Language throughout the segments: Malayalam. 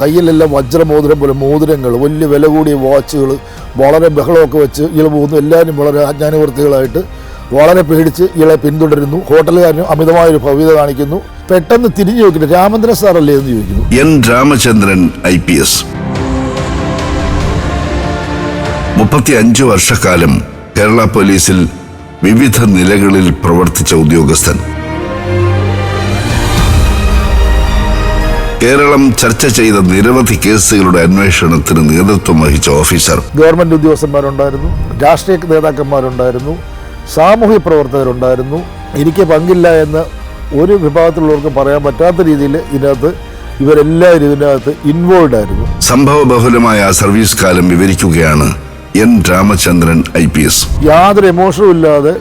കയ്യിലെല്ലാം വജ്രമോതിരം പോലെ മോതിരങ്ങൾ വലിയ വില കൂടിയ വാച്ചുകൾ വളരെ ബഹളമൊക്കെ വെച്ച് ഇയാൾ പോകുന്നു. എല്ലാവരും വളരെ അജ്ഞാനവൃത്തികളായിട്ട് വളരെ പേടിച്ച് ഇയാളെ പിന്തുടരുന്നു. ഹോട്ടലുകാരനും അമിതമായൊരു ഭവ്യത കാണിക്കുന്നു. പെട്ടെന്ന് തിരിഞ്ഞു നോക്കിയിട്ട് രാമചന്ദ്രൻ സാറല്ലേ എന്ന് ചോദിക്കുന്നു. N Ramachandran I P S. മുപ്പത്തി അഞ്ച് വർഷക്കാലം കേരള പോലീസിൽ വിവിധ നിലകളിൽ പ്രവർത്തിച്ച ഉദ്യോഗസ്ഥൻ. കേരളം ചർച്ച ചെയ്ത നിരവധി കേസുകളുടെ അന്വേഷണത്തിന് നേതൃത്വം വഹിച്ച ഓഫീസർ. ഗവൺമെന്റ് ഉദ്യോഗസ്ഥന്മാരുണ്ടായിരുന്നു രാഷ്ട്രീയ നേതാക്കന്മാരുണ്ടായിരുന്നു സാമൂഹ്യ പ്രവർത്തകരുണ്ടായിരുന്നു. എനിക്ക് പങ്കില്ല എന്ന് ഒരു വിഭാഗത്തിലുള്ളവർക്ക് പറയാൻ പറ്റാത്ത രീതിയിൽ ഇതിനകത്ത് ഇവരെല്ലാവരും ഇതിനകത്ത് ഇൻവോൾവ് ആയിരുന്നു. സംഭവ ബഹുലമായ ആ സർവീസ് കാലം വിവരിക്കുകയാണ് N Ramachandran I P S. യാതൊരു എമോഷനും ഇല്ലാതെ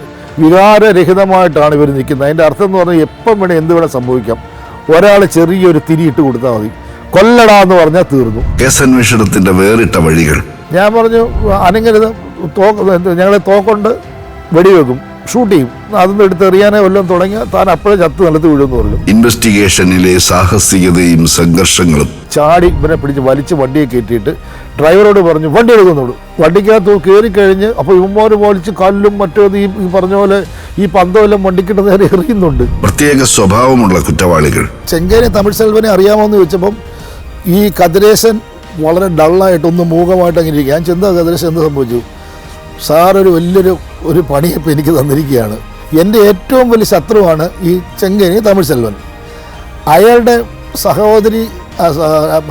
വികാരരഹിതമായിട്ടാണ് ഇവർ നിൽക്കുന്നത് അതിന്റെ അർത്ഥം എന്ന് പറഞ്ഞാൽ എപ്പം വേണേൽ എന്ത് വേണേൽ സംഭവിക്കാം. ഒരാൾ ചെറിയൊരു തിരിയിട്ട് കൊടുത്താൽ മതി. കൊല്ലടാ എന്ന് പറഞ്ഞാൽ തീർന്നു. കേസന്വേഷണത്തിന്റെ വേറിട്ട വഴികൾ. ഞാൻ പറഞ്ഞു അനങ്ങരുത് തോക്ക് ഞങ്ങളെ തോക്കൊണ്ട് വെടിവെക്കും. ഷൂട്ട് ചെയ്യും അതൊന്നും എടുത്ത് എറിയാനേ വല്ലതും തുടങ്ങിയ താൻ അപ്പോഴേ ചത്ത് നിലത്ത് വീഴുമെന്ന് പറഞ്ഞു. ഇൻവെസ്റ്റിഗേഷനിലെ സാഹസികതയും സംഘർഷങ്ങളും. ചാടി ഇവനെ പിടിച്ച് വലിച്ച് വണ്ടിയെ കയറ്റിയിട്ട് ഡ്രൈവറോട് പറഞ്ഞു വണ്ടി എടുക്കുന്നുള്ളൂ വണ്ടിക്കകത്ത് കയറി കഴിഞ്ഞ് അപ്പോൾ ഇവന്മാർ വലിച്ച് കല്ലും മറ്റേത് ഈ ഈ പറഞ്ഞ പോലെ ഈ പന്തമെല്ലാം വണ്ടിക്കിട്ട് നേരെ എറിയുന്നുണ്ട്. പ്രത്യേക സ്വഭാവമുള്ള കുറ്റവാളികൾ. ചെങ്കേരി തമിഴ് സെൽവനെ അറിയാമോ എന്ന് ചോദിച്ചപ്പം ഈ കതിരേശൻ വളരെ ഡള്ളായിട്ട് ഒന്ന് മൂകമായിട്ട് അങ്ങനെ ഇരിക്കുക. ഞാൻ ചെന്താ കതിരേശൻ എന്ത് സംഭവിച്ചു? സാർ ഒരു വലിയൊരു ഒരു പണിയപ്പം എനിക്ക് തന്നിരിക്കുകയാണ്. എന്റെ ഏറ്റവും വലിയ ശത്രുവാണ് ഈ ചെങ്കേനി തമിഴ് സെൽവൻ. അയാളുടെ സഹോദരി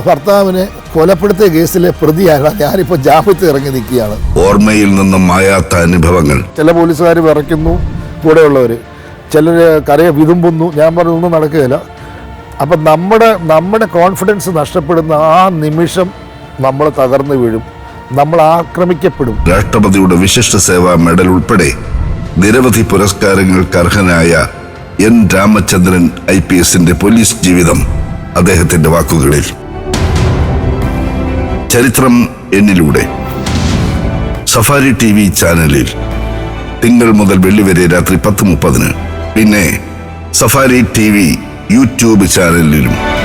ഭർത്താവിനെ കൊലപ്പെടുത്തിയ കേസിലെ പ്രതിയാണ് ഞാനിപ്പോൾ ജാമ്യത്തിൽ ഇറങ്ങി നിൽക്കുകയാണ്. ഓർമ്മയിൽ നിന്നും മായാത്ത അനുഭവങ്ങൾ. ചില പോലീസുകാർ വിറയ്ക്കുന്നു കൂടെയുള്ളവർ ചിലർ കരയെ വിതുമ്പുന്നു ഞാൻ പറഞ്ഞൊന്നും നടക്കുകയില്ല. അപ്പം നമ്മുടെ നമ്മുടെ കോൺഫിഡൻസ് നഷ്ടപ്പെടുന്ന ആ നിമിഷം നമ്മൾ തകർന്നു വീഴും. നമ്മൾ ആക്രമിക്കപ്പെടും. രാഷ്ട്രപതിയുടെ വിശിഷ്ട സേവാ മെഡൽ ഉൾപ്പെടെ നിരവധി പുരസ്കാരങ്ങൾക്ക് അർഹനായ എൻ രാമചന്ദ്രൻ ഐ പി എസിന്റെ പോലീസ് ജീവിതം അദ്ദേഹത്തിന്റെ വാക്കുകളിൽ. ചരിത്രം എന്നിലൂടെ. സഫാരി ടി വി ചാനലിൽ തിങ്കൾ മുതൽ വെള്ളി വരെ രാത്രി പത്ത് മുപ്പതിന്. പിന്നെ സഫാരി ടി വി യൂട്യൂബ് ചാനലിലും.